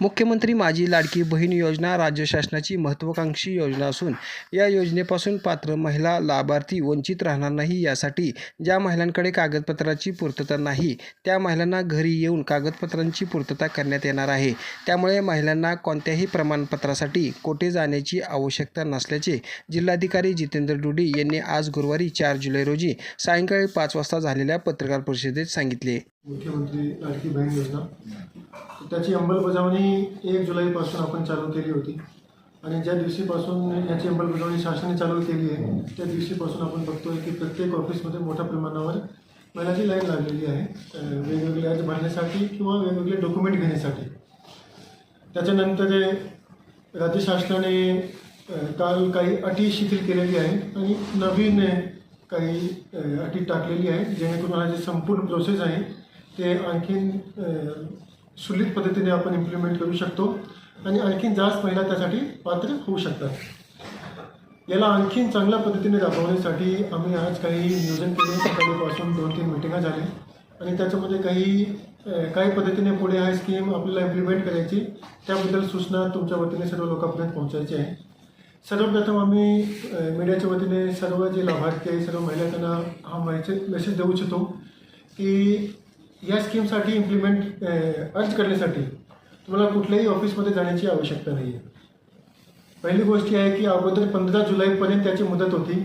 मुख्यमंत्री माझी लाडकी बहीण योजना राज्य शासनाची महत्त्वाकांक्षी योजना असून या योजनेपासून पात्र महिला लाभार्थी वंचित राहणार नाही यासाठी ज्या महिलांकडे कागदपत्राची पूर्तता नाही त्या महिलांना घरी येऊन कागदपत्रांची पूर्तता करण्यात येणार आहे. त्यामुळे महिलांना कोणत्याही प्रमाणपत्रासाठी कोठे जाण्याची आवश्यकता नसल्याचे जिल्हाधिकारी जितेंद्र डुडी यांनी आज गुरुवारी चार जुलै रोजी सायंकाळी पाच वाजता झालेल्या पत्रकार परिषदेत सांगितले. मुख्यमंत्री लाडकी बहीण योजना. त्याची अंमलबजावणी एक जुलैपासून आपण चालू केली होती. आणि ज्या दिवशीपासून याची अंमलबजावणी शासनाने चालू केली आहे त्या दिवशीपासून आपण बघतोय की प्रत्येक ऑफिसमध्ये मोठ्या प्रमाणावर महिलाची लाईन लागलेली आहे वेगवेगळे अर्ज भरण्यासाठी किंवा वेगवेगळे डॉक्युमेंट घेण्यासाठी. त्याच्यानंतर राज्य शासनाने काल काही अटी शिथिल केलेली आहे आणि नवीन काही अटी टाकलेली आहे जेणेकरून हा जे संपूर्ण प्रोसेस आहे ते आणखीन सुलित पद्धतीने आपण इम्प्लिमेंट करू शकतो आणि आणखीन जास्त महिला त्यासाठी पात्र होऊ शकतात. याला आणखीन चांगल्या पद्धतीने राबवण्यासाठी आम्ही आज काही नियोजन केले. सकाळीपासून दोन तीन मिटिंगा झाले. आणि त्याच्यामध्ये काही काही पद्धतीने पुढे हा स्कीम आपल्याला इम्प्लिमेंट करायची. त्याबद्दल सूचना तुमच्या वतीने सर्व लोकांपर्यंत पोहोचायची आहे. सर्वप्रथम आम्ही मीडियाच्या वतीने सर्व जे लाभार्थी आहे सर्व महिला त्यांना हा मेसेज मेसेज देऊ इच्छितो की या स्कीमसाठी इम्प्लिमेंट अर्ज करण्यासाठी तुम्हाला कुठल्याही ऑफिसमध्ये जाण्याची आवश्यकता नाही आहे पहिली गोष्ट आहे की अगोदर पंधरा जुलैपर्यंत त्याची मुदत होती.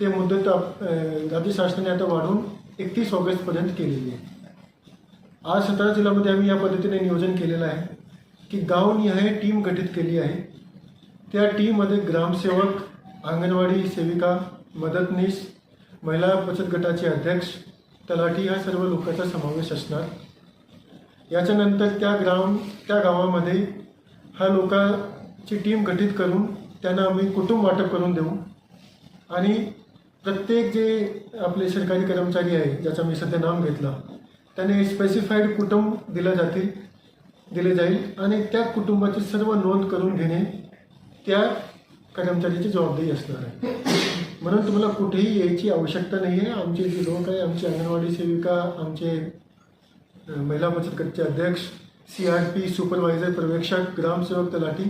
ते मुदत आप- राज्य शासनाने आता वाढवून एकतीस ऑगस्टपर्यंत केलेली आहे. आज सतरा जिल्ह्यामध्ये आम्ही या पद्धतीने नियोजन केलेलं आहे की गावनिहाय टीम गठीत केली आहे. त्या टीममध्ये ग्रामसेवक अंगणवाडी सेविका मदतनीस महिला बचत गटाचे अध्यक्ष तलाठी ह्या सर्व लोकांचा समावेश असणार. याच्यानंतर त्या ग्राम त्या गावामध्ये ह्या लोकांची टीम गठीत करून त्यांना आम्ही कुटुंब वाटप करून देऊ. आणि प्रत्येक जे आपले सरकारी कर्मचारी आहे ज्याचा मी सध्या नाम घेतला त्याने स्पेसिफाईड कुटुंब दिलं जातील दिले जाईल. आणि त्या कुटुंबाची सर्व नोंद करून घेणे त्या कर्मचाऱ्याची जबाबदारी असणार आहे. म्हणून तुम्हाला कुठेही यायची आवश्यकता नाही आहे. आमचे जे लोक आहे आमची अंगणवाडी सेविका आमचे महिला बचत गटचे अध्यक्ष सी आर पी सुपरवायझर पर्यवेक्षक ग्रामसेवक तलाठी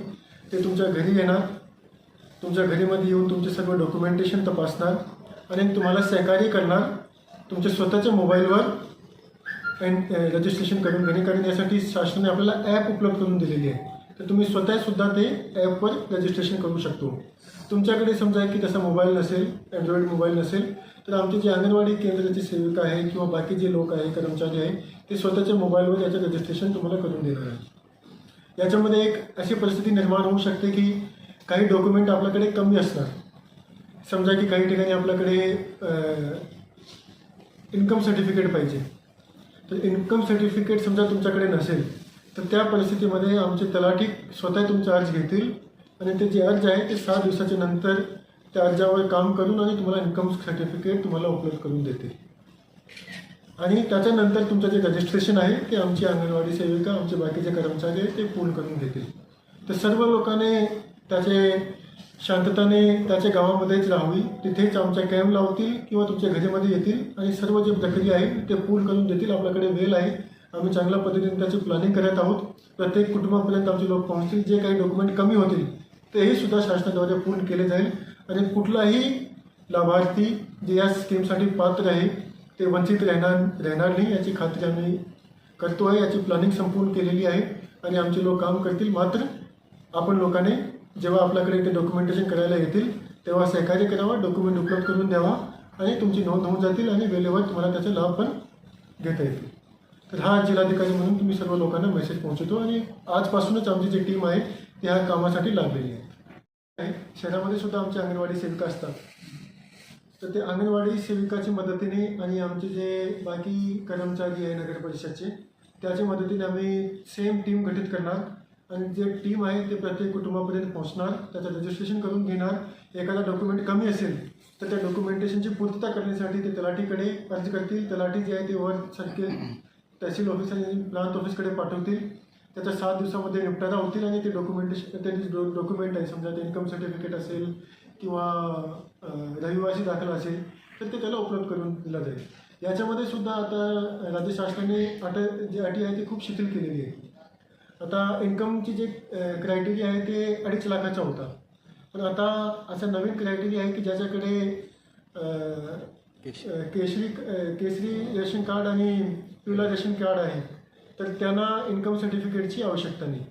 ते तुमच्या घरी येणार. तुमच्या घरीमध्ये येऊन तुमचे सर्व डॉक्युमेंटेशन तपासणार आणि तुम्हाला सहकार्य करणार. तुमच्या स्वतःच्या मोबाईलवर अँड रजिस्ट्रेशन करून घेणे कारण यासाठी शासनाने आपल्याला ॲप उपलब्ध करून दिलेली आहे. तर तुम्ही स्वतः सुद्धा ते ॲपवर रजिस्ट्रेशन करू शकतो. तुमच्याकडे समजा की तसा मोबाईल नसेल अँड्रॉइड मोबाईल नसेल तर आमचे जे अंगणवाडी केंद्राचे सेविका आहे किंवा बाकी जे लोक आहे कर्मचारी आहे ते स्वतःच्या मोबाईलवर याचं रजिस्ट्रेशन तुम्हाला करून देणार आहे याच्यामध्ये एक अशी परिस्थिती निर्माण होऊ शकते की काही डॉक्युमेंट आपल्याकडे कमी असणार समजा की काही ठिकाणी आपल्याकडे इन्कम सर्टिफिकेट पाहिजे. तर इन्कम सर्टिफिकेट समजा तुमच्याकडे नसेल तर त्या परिस्थितीमध्ये आमचे तलाठी स्वतः तुमचा अर्ज घेतील. आणि ते जे अर्ज आहे ते सहा दिवसाच्या नंतर त्या अर्जावर काम करून आणि तुम्हाला इन्कम सर्टिफिकेट तुम्हाला उपलब्ध करून देतील. आणि त्याच्यानंतर तुमचं जे रजिस्ट्रेशन आहे ते आमची अंगणवाडी सेविका आमचे बाकीचे कर्मचारी आहे ते पूर्ण करून घेतील. तर सर्व लोकांनी त्याचे शांतताने त्याच्या गावामध्येच राहावी. तिथेच आमच्या कॅम्प लावतील किंवा तुमच्या घरीमध्ये येतील आणि सर्व जे प्रक्रिया आहे ते पूर्ण करून देतील. आपल्याकडे वेळ आहे. आम्ही चांगल्या पद्धतीने त्याची प्लॅनिंग करत आहोत. प्रत्येक कुटुंबापर्यंत आमचे लोक पोहोचतील. जे काही डॉक्युमेंट कमी होतील तेही सुद्धा शासनाद्वारे पूर्ण केले जाईल. आणि कुठलाही लाभार्थी जे या स्कीमसाठी पात्र आहे ते वंचित राहणार राहणार नाही याची खात्री आम्ही करतो आहे. याची प्लॅनिंग संपूर्ण केलेली आहे. आणि आमचे लोक काम करतील. मात्र आपण लोकांनी जेव्हा आपल्याकडे ते डॉक्युमेंटेशन करायला येतील तेव्हा सहकार्य करावा डॉक्युमेंट उपलब्ध करून द्यावा. आणि तुमची नोंद होऊन जातील आणि वेळेवर तुम्हाला त्याचे लाभ पण घेता येतील. तर हा जिल्हाधिकारी म्हणून तुम्ही सर्व लोकांना मेसेज पोहोचवतो आणि आजपासूनच आमची जी टीम आहे ती ह्या कामासाठी लागलेली आहे. शहरामध्ये सुद्धा आमच्या अंगणवाडी सेविका असतात. तर ते अंगणवाडी सेविकाच्या मदतीने आणि आमचे जे बाकी कर्मचारी आहे नगर परिषदचे त्याच्या मदतीने आम्ही सेम टीम गठीत करणार. आणि जे टीम आहे ते प्रत्येक कुटुंबापर्यंत पोहोचणार त्याचं रजिस्ट्रेशन करून घेणार. एखादा डॉक्युमेंट कमी असेल तर त्या डॉक्युमेंटेशनची पूर्तता करण्यासाठी ते तलाठीकडे अर्ज करतील. तलाठी जे आहे ते वर सारखे तहसील ऑफिस आणि प्रांत ऑफिसकडे पाठवतील. त्याच्या सात दिवसामध्ये निपटारा होतील आणि ते डॉक्युमेंटेशन ते डॉक्युमेंट आहे. समजा ते इन्कम सर्टिफिकेट असेल किंवा रहिवासी दाखला असेल तर ते त्याला उपलब्ध करून दिला जाईल. याच्यामध्ये सुद्धा आता राज्य शासनाने अट जी अटी आहे ती खूप शिथिल केलेली आहे. आता इन्कमची जे क्रायटेरिया आहे ते अडीच लाखाचा होता. पण आता असा नवीन क्रायटेरिया आहे की ज्याच्याकडे केशरी. केसरी रेशन कार्ड आणि पिवळा रेशन कार्ड आहे तर त्यांना इन्कम सर्टिफिकेटची आवश्यकता नाही.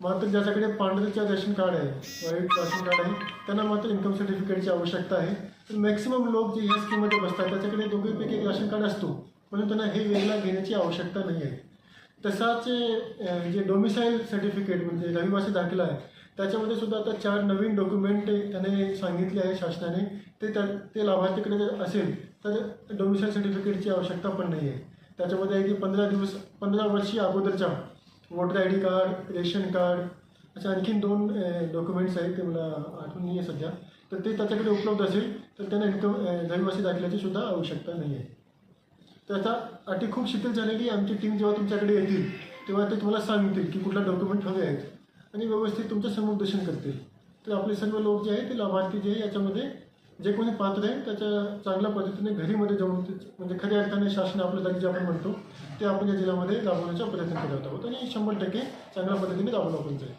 मात्र ज्याच्याकडे पांढरचं रेशन कार्ड आहे व्हाईट रेशन कार्ड आहे त्यांना मात्र इन्कम सर्टिफिकेटची आवश्यकता आहे. तर मॅक्सिमम लोक जे ह्या स्कीममध्ये बसतात त्याच्याकडे दोघीपैकी एक रेशन कार्ड असतो म्हणून त्यांना हे वेगळा घेण्याची आवश्यकता नाही आहे. तसाच जे डोमिसाईल सर्टिफिकेट म्हणजे रहिवासी दाखला आहे त्याच्यामध्ये सुद्धा आता चार नवीन डॉक्युमेंट त्याने सांगितले आहे शासनाने ते त्या ते लाभार्थीकडे जर असेल तर डोमिसाईल सर्टिफिकेटची आवश्यकता पण नाही आहे त्याच्यामध्ये आहे की पंधरा दिवस पंधरा वर्षी अगोदरच्या voter I D card ration card असे आणखीन दोन डॉक्युमेंट्स आहेत ते मला आठवण नाही आहे सध्या. तर ते त्याच्याकडे उपलब्ध असेल तर त्यांना इन्कम रहिवासी दाखल्याची सुद्धा आवश्यकता नाही आहे त्याचा अटी खूप शिथिल झालेली आमची टीम जेव्हा तुमच्याकडे येतील तेव्हा ते तुम्हाला सांगतील की कुठला डॉक्युमेंट हवे आहेत. आणि व्यवस्थित तुमचं समुपदेशन करतील. तर आपले सर्व लोक जे आहेत ते लाभार्थी जे आहे याच्यामध्ये जे कोणी पात्र आहे त्याच्या चांगल्या पद्धतीने घरीमध्ये जाऊन म्हणजे खऱ्या अर्थाने शासन आपल्यासाठी जे आपण म्हणतो ते आपण या जिल्ह्यामध्ये राबवण्याचा प्रयत्न करत आहोत. आणि शंभर टक्के चांगल्या पद्धतीने राबवलं आपण जाईल.